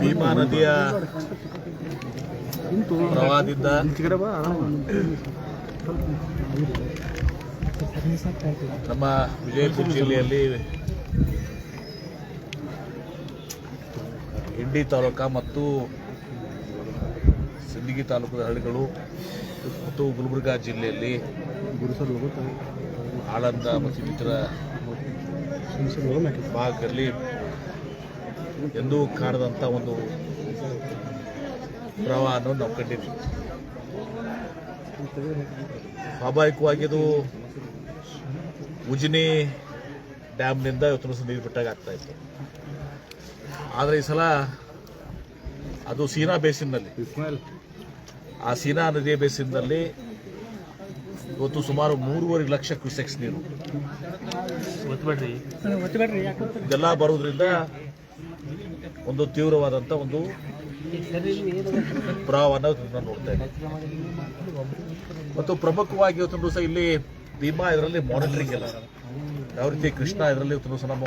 ಭೀಮಾ ನದಿಯ ಪ್ರವಾಹದಿಂದ ನಮ್ಮ ವಿಜಯಪುರ ಜಿಲ್ಲೆಯಲ್ಲಿ ಇಂಡಿ ತಾಲೂಕ ಮತ್ತು ಸಿಂದಗಿ ತಾಲೂಕದ ಹಳ್ಳಿಗಳು ಮತ್ತು ಗುಲ್ಬರ್ಗಾ ಜಿಲ್ಲೆಯಲ್ಲಿ ಆಳಂದ ಮತ್ತು ಇನ್ನಿತರ ಭಾಗದಲ್ಲಿ ಎಂದೂ ಕಾಣದಂಥ ಒಂದು ಪ್ರವಾಹವನ್ನು ನಾವು ಕಂಡಿದ್ವಿ. ಸ್ವಾಭಾವಿಕವಾಗಿ ಇದು ಉಜಿನಿ ಡ್ಯಾಮ್ನಿಂದ ಇವತ್ತು ನೀರು ಬಿಟ್ಟಾಗ ಆಗ್ತಾ ಇತ್ತು. ಆದರೆ ಈ ಸಲ ಅದು ಸೀನಾ ಬೇಸಿನಲ್ಲಿ ಆ ಸೀನಾ ನದಿಯ ಬೇಸಿನ್ನಲ್ಲಿ ಇವತ್ತು ಸುಮಾರು ಮೂರುವರೆ ಲಕ್ಷ ಕ್ಯೂಸೆಕ್ಸ್ ನೀರು. ಇದೆಲ್ಲ ಬರೋದ್ರಿಂದ ಒಂದು ತೀವ್ರವಾದಂಥ ಒಂದು ಪ್ರವಾಹವನ್ನು ನಾವು ನೋಡ್ತಾ ಇದ್ದೀವಿ ಮತ್ತು ಪ್ರಮುಖವಾಗಿ ಇವತ್ತು ಸಹ ಇಲ್ಲಿ ಭೀಮಾ ಇದರಲ್ಲಿ ಮಾನಿಟರಿಂಗ್ ಇಲ್ಲ ಯಾವ ರೀತಿ ಕೃಷ್ಣ ಇದರಲ್ಲಿ ಇವತ್ತು ಸಹ ನಮ್ಮ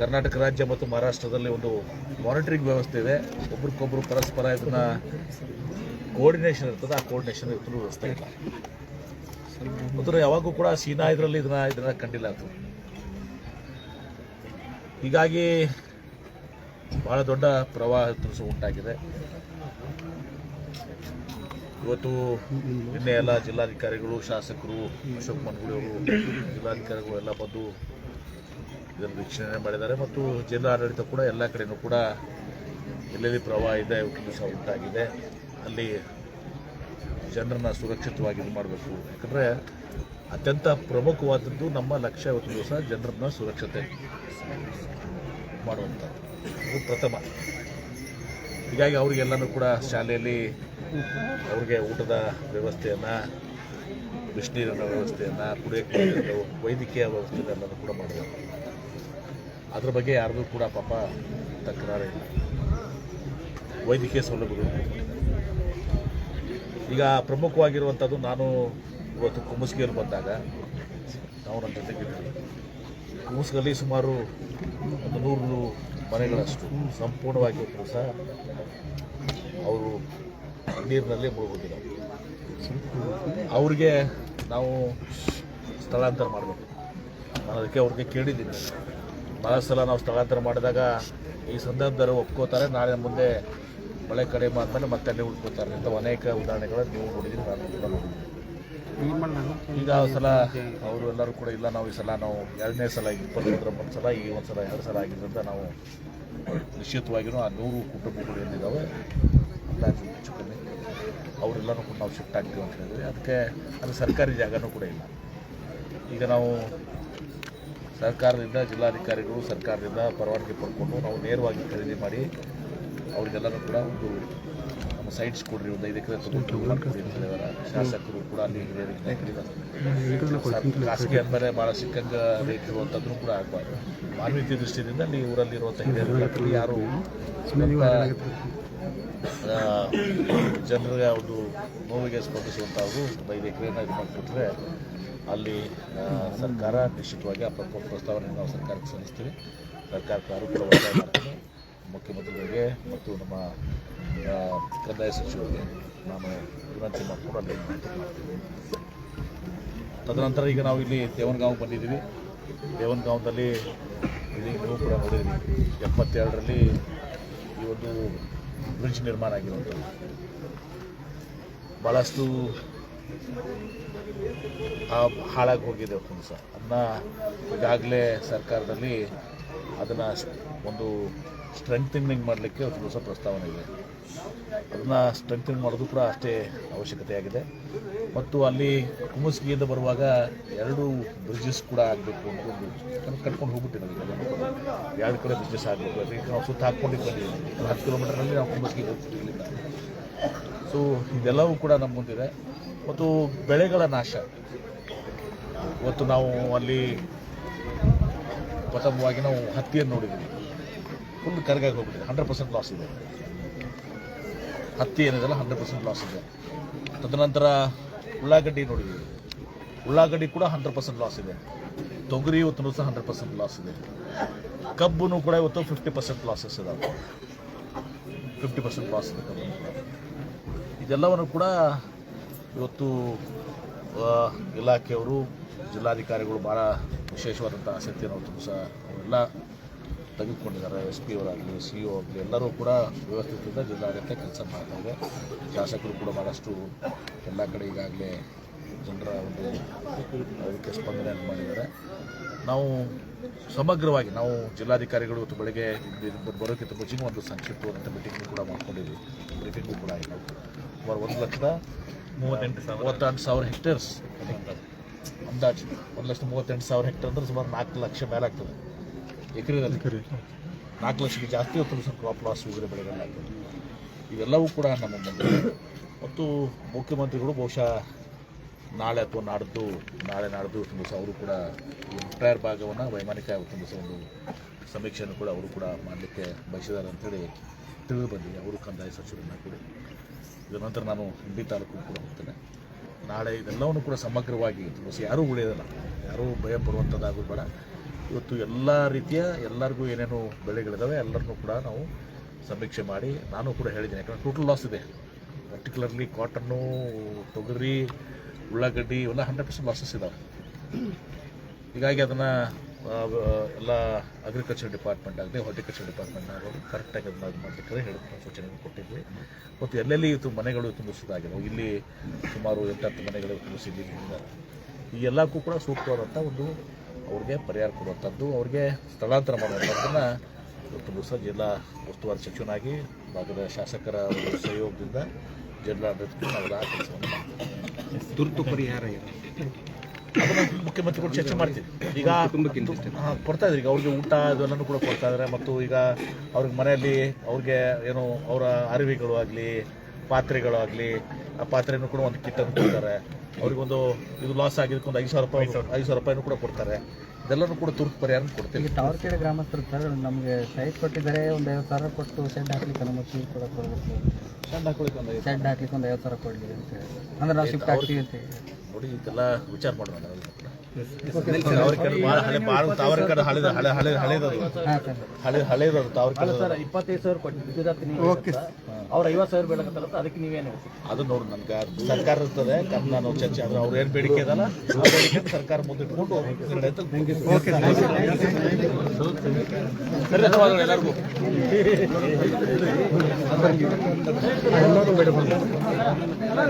ಕರ್ನಾಟಕ ರಾಜ್ಯ ಮತ್ತು ಮಹಾರಾಷ್ಟ್ರದಲ್ಲಿ ಒಂದು ಮಾನಿಟರಿಂಗ್ ವ್ಯವಸ್ಥೆ ಇದೆ. ಒಬ್ರಿಗೊಬ್ರು ಪರಸ್ಪರ ಇದನ್ನ ಕೋರ್ಡಿನೇಷನ್ ಇರ್ತದೆ. ಆ ಕೋರ್ಡಿನೇಷನ್ ಇವತ್ತು ವ್ಯವಸ್ಥೆ ಇಲ್ಲ. ಮತ್ತು ಯಾವಾಗೂ ಕೂಡ ಸೀನಾ ಇದರಲ್ಲಿ ಇದನ್ನ ಇದನ್ನ ಕಂಡಿಲ್ಲ ಅದು. ಹೀಗಾಗಿ ಬಹಳ ದೊಡ್ಡ ಪ್ರವಾಹ ಉಂಟಾಗಿದೆ. ಇವತ್ತು ನಿನ್ನೆ ಎಲ್ಲ ಜಿಲ್ಲಾಧಿಕಾರಿಗಳು, ಶಾಸಕರು, ಅಶೋಕ್ ಮನ್ಗುಡಿ ಅವರು, ಜಿಲ್ಲಾಧಿಕಾರಿಗಳು ಎಲ್ಲ ಬಂದು ಇದನ್ನು ವೀಕ್ಷಣೆ ಮಾಡಿದ್ದಾರೆ. ಮತ್ತು ಜಿಲ್ಲಾಡಳಿತ ಕೂಡ ಎಲ್ಲ ಕಡೆಯೂ ಕೂಡ ಎಲ್ಲೆಲ್ಲಿ ಪ್ರವಾಹ ಇದೆ ಉಂಟಾಗಿದೆ. ಅಲ್ಲಿ ಜನರನ್ನ ಸುರಕ್ಷಿತವಾಗಿ ಇದು ಮಾಡಬೇಕು. ಯಾಕಂದರೆ ಅತ್ಯಂತ ಪ್ರಮುಖವಾದದ್ದು ನಮ್ಮ ಲಕ್ಷ್ಯ ಇವತ್ತು ದಿವಸ ಜನರನ್ನ ಸುರಕ್ಷತೆ ಮಾಡುವಂಥದ್ದು. ಪ್ರಥಮ. ಹೀಗಾಗಿ ಅವರಿಗೆಲ್ಲನೂ ಕೂಡ ಶಾಲೆಯಲ್ಲಿ ಅವ್ರಿಗೆ ಊಟದ ವ್ಯವಸ್ಥೆಯನ್ನು, ಬಿಸಿನೀರಿನ ವ್ಯವಸ್ಥೆಯನ್ನು, ಕುಡಿಯೋಕ್ಕೆ ವೈದ್ಯಕೀಯ ವ್ಯವಸ್ಥೆಯನ್ನೆಲ್ಲನೂ ಕೂಡ ಮಾಡಬೇಕು. ಅದ್ರ ಬಗ್ಗೆ ಯಾರಿಗೂ ಕೂಡ ಪಾಪ ತಕರಾರಿಲ್ಲ. ವೈದ್ಯಕೀಯ ಸೌಲಭ್ಯಗಳು ಈಗ ಪ್ರಮುಖವಾಗಿರುವಂಥದ್ದು ನಾನು ಇವತ್ತು ಕುಮಸ್ಗಿಯಲ್ಲಿ ಬಂದಾಗ ನಾವು ನನ್ನ ಜೊತೆಗಿದ್ದೀವಿ ಕುಮಸ್ಗಲ್ಲಿ ಸುಮಾರು ಒಂದು ನೂರು ಮನೆಗಳಷ್ಟು ಸಂಪೂರ್ಣವಾಗಿ ಇವತ್ತು ಸಹ ಅವರು ನೀರಿನಲ್ಲಿ ಮುಳುಗೋದಿಲ್ಲ ಅವ್ರಿಗೆ ನಾವು ಸ್ಥಳಾಂತರ ಮಾಡಬೇಕು. ನಾನು ಅದಕ್ಕೆ ಅವ್ರಿಗೆ ಕೇಳಿದ್ದೀನಿ. ಭಾಳ ಸಲ ನಾವು ಸ್ಥಳಾಂತರ ಮಾಡಿದಾಗ ಈ ಸಂದರ್ಭದಲ್ಲಿ ಒಪ್ಕೋತಾರೆ. ನಾಳೆ ಮುಂದೆ ಮಳೆ ಕಡಿಮೆ ಆದಮೇಲೆ ಮತ್ತೆ ಅಲ್ಲಿ ಉಳ್ಕೋತಾರೆ ಅಂತ ಅನೇಕ ಉದಾಹರಣೆಗಳನ್ನು ನೀವು ನೋಡಿದ್ದೀರಿ, ನಾನು ಕೂಡ ನೋಡಿದ್ದೀನಿ. ಈಗ ಸಲ ಅವರು ಎಲ್ಲರೂ ಕೂಡ ಇಲ್ಲ, ನಾವು ಈ ಸಲ ನಾವು ಎರಡನೇ ಸಲ, ಇಪ್ಪತ್ತೊಂದರ ಒಂದು ಸಲ ಈ ಒಂದು ಸಲ ಎರಡು ಸಲ ಆಗಿದ್ದರಿಂದ ನಾವು ನಿಶ್ಚಿತವಾಗಿಯೂ ಆ ನೂರು ಕುಟುಂಬಗಳು ಏನಿದ್ದಾವೆ ಅಂದಾಜು ಹೆಚ್ಚು ಕಮ್ಮಿ. ಅವರೆಲ್ಲರೂ ಕೂಡ ನಾವು ಶಿಫ್ಟ್ ಆಗ್ತೀವಿ ಅಂತ ಹೇಳಿದ್ರೆ ಅದಕ್ಕೆ ಅದು ಸರ್ಕಾರಿ ಜಾಗನೂ ಕೂಡ ಇಲ್ಲ. ಈಗ ನಾವು ಸರ್ಕಾರದಿಂದ ಜಿಲ್ಲಾಧಿಕಾರಿಗಳು ಸರ್ಕಾರದಿಂದ ಪರವಾನಗಿ ಪಡ್ಕೊಂಡು ನಾವು ನೇರವಾಗಿ ಖರೀದಿ ಮಾಡಿ ಅವ್ರಿಗೆಲ್ಲರೂ ಕೂಡ ಒಂದು ನಮ್ಮ ಸೈಟ್ಸ್ ಕೊಡ್ರಿ ಒಂದು ಐದು ಎಕರೆ ಶಾಸಕರು ಕೂಡ ಅಲ್ಲಿ ಖಾಸಗಿ ಅಂದರೆ ಭಾಳ ಸಿಕ್ಕಂಗೆ ರೇಟ್ ಇರುವಂಥದ್ದು ಕೂಡ ಆಗಬಾರ್ದು. ಮಾನವೀಯ ದೃಷ್ಟಿಯಿಂದ ಅಲ್ಲಿ ಊರಲ್ಲಿರುವಂಥ ಹಿರಿಯರು ಯಾರು ಜನರಿಗೆ ಒಂದು ನೋವಿಗೆ ಸ್ಪಂದಿಸುವಂಥವ್ರು ಒಂದು ಐದು ಎಕರೆನ ಇದು ಮಾಡಿಕೊಟ್ರೆ ಅಲ್ಲಿ ಸರ್ಕಾರ ನಿಶ್ಚಿತವಾಗಿ ಆ ಪ್ರಪ ಪ್ರಸ್ತಾವನೆ ನಾವು ಸರ್ಕಾರಕ್ಕೆ ಸಲ್ಲಿಸ್ತೀವಿ. ಸರ್ಕಾರಕ್ಕೆ ಒತ್ತಾಯ ಮಾಡ್ತೀನಿ ಮುಖ್ಯಮಂತ್ರಿಗಳಿಗೆ ಮತ್ತು ನಮ್ಮ ಕಂದಾಯ ಸಚಿವರಿಗೆ ನಾನು ವಿನಂತಿ ಮಾಡಿಕೊಂಡು ತದನಂತರ ಈಗ ನಾವು ಇಲ್ಲಿ ದೇವನಗಾಂವ್ ಬಂದಿದ್ದೀವಿ. ದೇವನಗಾಂವ್ದಲ್ಲಿ ಇಲ್ಲಿ ನೀವು ಕೂಡ ನೋಡಿದ್ವಿ ಎಪ್ಪತ್ತೆರಡರಲ್ಲಿ ಈ ಒಂದು ಬ್ರಿಡ್ಜ್ ನಿರ್ಮಾಣ ಆಗಿರುವಂಥದ್ದು. ಭಾಳಷ್ಟು ಹಾಳಾಗಿ ಹೋಗಿದೆ ಸಹ. ಅದನ್ನ ಈಗಾಗಲೇ ಸರ್ಕಾರದಲ್ಲಿ ಅದನ್ನು ಒಂದು ಸ್ಟ್ರೆಂಥನಿಂಗ್ ಮಾಡಲಿಕ್ಕೆ ಒಂದು ಹೊಸ ಪ್ರಸ್ತಾವನೆ ಇದೆ. ಅದನ್ನು ಸ್ಟ್ರೆಂಥನಿಂಗ್ ಮಾಡೋದು ಕೂಡ ಅಷ್ಟೇ ಅವಶ್ಯಕತೆಯಾಗಿದೆ ಮತ್ತು ಅಲ್ಲಿ ಕುಮಸ್ಗಿಯಿಂದ ಬರುವಾಗ ಎರಡು ಬ್ರಿಡ್ಜಸ್ ಕೂಡ ಆಗಬೇಕು ಅಂತ ಒಂದು ಕಟ್ಕೊಂಡು ಹೋಗ್ಬಿಟ್ಟಿದ್ದೀವಿ ಎರಡು ಕಡೆ ಬ್ರಿಡ್ಜಸ್ ಆಗಬೇಕು. ಅದಕ್ಕೆ ನಾವು ಸುತ್ತ ಹಾಕ್ಕೊಂಡಿದ್ದು ಬಂದಿದ್ದೀವಿ ಹತ್ತು ಕಿಲೋಮೀಟರ್ನಲ್ಲಿ ನಾವು ಕುಮಸ್ಗಿಗೆ ಹೋಗ್ತೀವಿ ಸೊ ಇದೆಲ್ಲವೂ ಕೂಡ ನಮ್ಮ ಮುಂದಿದೆ. ಮತ್ತು ಬೆಳೆಗಳ ನಾಶ. ಇವತ್ತು ನಾವು ಅಲ್ಲಿ ಪ್ರಥಮವಾಗಿ ನಾವು ಹತ್ತಿಯನ್ನು ನೋಡಿದ್ದೀವಿ. ಫುಲ್ ಕರ್ಗಾಗಿ ಹೋಗ್ಬಿಟ್ಟಿದೆ. ಹಂಡ್ರೆಡ್ ಪರ್ಸೆಂಟ್ ಲಾಸ್ ಇದೆ. ಹತ್ತಿ ಏನಿದೆಲ್ಲ ಹಂಡ್ರೆಡ್ ಪರ್ಸೆಂಟ್ ಲಾಸ್ ಇದೆ. ತದನಂತರ ಉಳ್ಳಾಗಡ್ಡಿ ನೋಡಿದ್ವಿ. ಉಳ್ಳಾಗಡ್ಡಿ ಕೂಡ ಹಂಡ್ರೆಡ್ ಪರ್ಸೆಂಟ್ ಲಾಸ್ ಇದೆ. ತೊಗರಿ ಇವತ್ತು ಸಹ ಹಂಡ್ರೆಡ್ ಪರ್ಸೆಂಟ್ ಲಾಸ್ ಇದೆ. ಕಬ್ಬು ಕೂಡ ಇವತ್ತು ಫಿಫ್ಟಿ ಪರ್ಸೆಂಟ್ ಲಾಸಸ್ ಇದೆ ಫಿಫ್ಟಿ ಪರ್ಸೆಂಟ್ ಲಾಸ್ ಇದೆ ಕಬ್ಬು. ಇದೆಲ್ಲವನ್ನು ಕೂಡ ಇವತ್ತು ಇಲಾಖೆಯವರು, ಜಿಲ್ಲಾಧಿಕಾರಿಗಳು ಭಾಳ ವಿಶೇಷವಾದಂಥ ಆಸಕ್ತಿಯನ್ನು ಅವರೆಲ್ಲ ತೆಗೆದುಕೊಂಡಿದ್ದಾರೆ ಎಸ್ ಪಿ ಅವರಾಗಲಿ ಸಿ ಒ ಆಗಲಿ ಎಲ್ಲರೂ ಕೂಡ ವ್ಯವಸ್ಥಿತದಿಂದ ಜಿಲ್ಲಾಡಳಿತ ಕೆಲಸ ಮಾಡ್ತಾರೆ ಶಾಸಕರು ಕೂಡ ಭಾಳಷ್ಟು ಎಲ್ಲ ಕಡೆ ಈಗಾಗಲೇ ಜನರ ಒಂದು ಅದಕ್ಕೆ ಸ್ಪಂದನೆಯನ್ನು ಮಾಡಿದ್ದಾರೆ. ನಾವು ಸಮಗ್ರವಾಗಿ ನಾವು ಜಿಲ್ಲಾಧಿಕಾರಿಗಳು ಇವತ್ತು ಬೆಳಗ್ಗೆ ಬರೋಕ್ಕಿಂತ ಮುಂಚೆನೂ ಒಂದು ಸಂಕ್ಷಿಪ್ತವಾದಂಥ ಮೀಟಿಂಗ್ ಕೂಡ ಮಾಡ್ಕೊಂಡಿದ್ವಿ. ಬ್ರೀಫಿಂಗು ಕೂಡ ಆಯಿತು. ಸುಮಾರು ಒಂದು ಲಕ್ಷದ ಮೂವತ್ತೆಂಟು ಸಾವಿರ. ಮೂವತ್ತೆಂಟು ಸಾವಿರ ಹೆಕ್ಟೇರ್ಸ್ ಅಂದಾಜು. ಒಂದು ಲಕ್ಷದ ಮೂವತ್ತೆಂಟು ಸಾವಿರ ಹೆಕ್ಟೇರ್ ಅಂದ್ರೆ ಸುಮಾರು ನಾಲ್ಕು ಲಕ್ಷ ಮೇಲೆ ಆಗ್ತದೆ ಎಕರೆದಲ್ಲಿ ನಾಲ್ಕು ಲಕ್ಷಕ್ಕೆ ಜಾಸ್ತಿ ಹೊತ್ತು ಲಕ್ಷ ಕ್ರಾಪ್ ಲಾಸ್ ಉಗುರೆ ಬೆಳೆಗಳಾಗ್ತದೆ ಇವೆಲ್ಲವೂ ಕೂಡ ನಮ್ಮ ಮುಂದೆ. ಮತ್ತು ಮುಖ್ಯಮಂತ್ರಿಗಳು ಬಹುಶಃ ನಾಳೆ ಅಥವಾ ನಾಡ್ದು ನಾಳೆ ನಾಡ್ದು ತುಂಬ ಅವರು ಕೂಡ ಈ ಮುಟ್ಟಾಯರ್ ಭಾಗವನ್ನು ವೈಮಾನಿಕ ತುಂಬ ದಿವಸ ಒಂದು ಸಮೀಕ್ಷೆಯನ್ನು ಕೂಡ ಅವರು ಕೂಡ ಮಾಡಲಿಕ್ಕೆ ಬಯಸಿದ್ದಾರೆ ಅಂತೇಳಿ ತಿಳಿದು ಬಂದಿದೆ. ಅವರು ಕಂದಾಯ ಸಚಿವರನ್ನ ಕೂಡ. ಇದರ ನಂತರ ನಾನು ಹಿಂಡಿ ತಾಲೂಕು ಕೂಡ ಹೋಗ್ತೇನೆ. ನಾಳೆ ಇದೆಲ್ಲವನ್ನು ಕೂಡ ಸಮಗ್ರವಾಗಿ ತಿಳಿಸಿ ಯಾರೂ ಉಳಿಯೋದಿಲ್ಲ ಯಾರೂ ಭಯ ಬರುವಂಥದ್ದಾಗೂ ಬೇಡ. ಇವತ್ತು ಎಲ್ಲ ರೀತಿಯ ಎಲ್ಲರಿಗೂ ಏನೇನು ಬೆಳೆಗಳಿದ್ದಾವೆ ಎಲ್ಲರನ್ನೂ ಕೂಡ ನಾವು ಸಮೀಕ್ಷೆ ಮಾಡಿ ನಾನು ಕೂಡ ಹೇಳಿದ್ದೀನಿ. ಯಾಕಂದರೆ ಟೋಟಲ್ ಲಾಸ್ ಇದೆ. ಪರ್ಟಿಕ್ಯುಲರ್ಲಿ ಕಾಟನ್ನು ತೊಗರಿ, ಉಳ್ಳಾಗಡ್ಡಿ ಇವೆಲ್ಲ ಹಂಡ್ರೆಡ್ ಪರ್ಸೆಂಟ್ ಲಾಸಸ್ ಇದ್ದಾವೆ ಹೀಗಾಗಿ ಅದನ್ನು ಎಲ್ಲ ಅಗ್ರಿಕಲ್ಚರ್ ಡಿಪಾರ್ಟ್ಮೆಂಟ್ ಆಗಲಿ ಹಾರ್ಟಿಕಲ್ಚರ್ ಡಿಪಾರ್ಟ್ಮೆಂಟ್ ಆಗೋದು ಕರೆಕ್ಟಾಗಿ ಅದನ್ನ ಅದು ಮಾಡಲಿಕ್ಕೆ ಹೇಳಿದ ಸೂಚನೆ ಕೊಟ್ಟಿದ್ವಿ. ಮತ್ತು ಎಲ್ಲೆಲ್ಲಿ ಇವತ್ತು ಮನೆಗಳು ತುಂಬಿಸೋದಾಗಿರೋ ಇಲ್ಲಿ ಸುಮಾರು ಎಂಟತ್ತು ಮನೆಗಳು ತುಂಬಿಸಿದ್ದೀವಿ. ಈ ಎಲ್ಲಕ್ಕೂ ಕೂಡ ಸೂಕ್ತವಾದಂಥ ಒಂದು ಅವ್ರಿಗೆ ಪರಿಹಾರ ಕೊಡುವಂಥದ್ದು ಅವ್ರಿಗೆ ಸ್ಥಳಾಂತರ ಮಾಡುವಂಥದ್ದನ್ನು ಇವತ್ತು ಜಿಲ್ಲಾ ಉಸ್ತುವಾರಿ ಸಚಿವನಾಗಿ ಭಾಗದ ಶಾಸಕರ ಸಹಯೋಗದಿಂದ ಜಿಲ್ಲಾಡಳಿತಕ್ಕೆ ನಾವು ಕೆಲಸವನ್ನು ಮಾಡ್ತೀವಿ. ತುರ್ತು ಪರಿಹಾರ ಅದನ್ನು ಅದನ್ನ ಮುಖ್ಯಮಂತ್ರಿಗಳು ಚರ್ಚೆ ಮಾಡ್ತೀವಿ. ಈಗ ಹಾ, ಕೊಡ್ತಾ ಇದ್ರು. ಈಗ ಅವ್ರಿಗೆ ಊಟ ಅದೆಲ್ಲನೂ ಕೂಡ ಕೊಡ್ತಾ ಇದ್ದಾರೆ. ಮತ್ತು ಈಗ ಅವ್ರಿಗೆ ಮನೆಯಲ್ಲಿ ಅವ್ರಿಗೆ ಏನು ಅವರ ಅರಿವಿಗಳು ಆಗಲಿ ಪಾತ್ರೆಗಳು ಆಗಲಿ ಆ ಪಾತ್ರೆನೂ ಕೂಡ ಒಂದು ಕಿಟ್ಟನ್ನು ಕೊಡ್ತಾರೆ. ಅವ್ರಿಗೊಂದು ಇದು ಲಾಸ್ ಆಗಿದ್ದಕ್ಕೆ ಒಂದು ಐದು ಸಾವಿರ ರೂಪಾಯಿ ಐದು ಸಾವಿರ. ರೂಪಾಯಿನೂ ಕೂಡ ಕೊಡ್ತಾರೆ. ಇದೆಲ್ಲರೂ ಕೂಡ ತುರ್ತು ಪರಿಹಾರ ಕೊಡ್ತೀವಿ. ತಾವರ್ಕೆರೆ ಗ್ರಾಮಸ್ಥರು ಸರ್ ನಮಗೆ ಸೈಟ್ ಕೊಟ್ಟಿದ್ದಾರೆ ಒಂದು ಐವತ್ತು ಸಾವಿರ ಕೊಟ್ಟು ಶೆಡ್ ಹಾಕ್ಲಿಕ್ಕೆ ಅನುಮತಿ ಕೂಡ ಕೊಡಬೇಕು. ಸಣ್ಣ ಹಾಕೊಳ್ಳಿಕ್ಕೆ ಒಂದು ಐದು ಶೆಡ್ ಹಾಕ್ಲಿಕ್ಕೆ ಒಂದು ಐವತ್ತು ಸಾವಿರ ಕೊಡಲಿ ಅಂತ ಹೇಳಿ. ಅಂದ್ರೆ ನಾವು ಶಿಫ್ಟ್ ಆಗ್ತೀವಿ ಅಂತ ನೋಡಿ ಇದೆಲ್ಲ ವಿಚಾರ ಮಾಡೋಣ ಹಳೆ ಹಳೆದ ಹಳೆ ಹಳೆ ಹಳೆದದು. ಹಾಂ ಸರ್. ಹಳೆ ಹಳೆದದು ತಾವರೆಕೆರೆ ಇಪ್ಪತ್ತೈದು ಸಾವಿರ ಕೊಟ್ಟಿದ್ದು ಅವ್ರು ಐವತ್ತು ಸಾವಿರ ಬೇಡಕತ್ತಲ್ಲ ಅದಕ್ಕೆ ನೀವೇನು ಅದು ನೋಡಿ ನನ್ಗೆ ಸರ್ಕಾರ ಇರ್ತದೆ ಕಮ್ ನಾನು ಚರ್ಚೆ ಆದ್ರೆ ಅವ್ರು ಏನು ಬೇಡಿಕೆ ಇದಲ್ಲ ಆ ಬೇಡಿಕೆ ಸರ್ಕಾರ ಮುಂದೆ ಇಟ್ಕೊಂಡು ನಿರ್ಣಯ ತೆಗೆದುಕೊಳ್ತೀವಿ. ಸರಿ ಧನ್ಯವಾದಗಳು ಎಲ್ಲರಿಗೂ.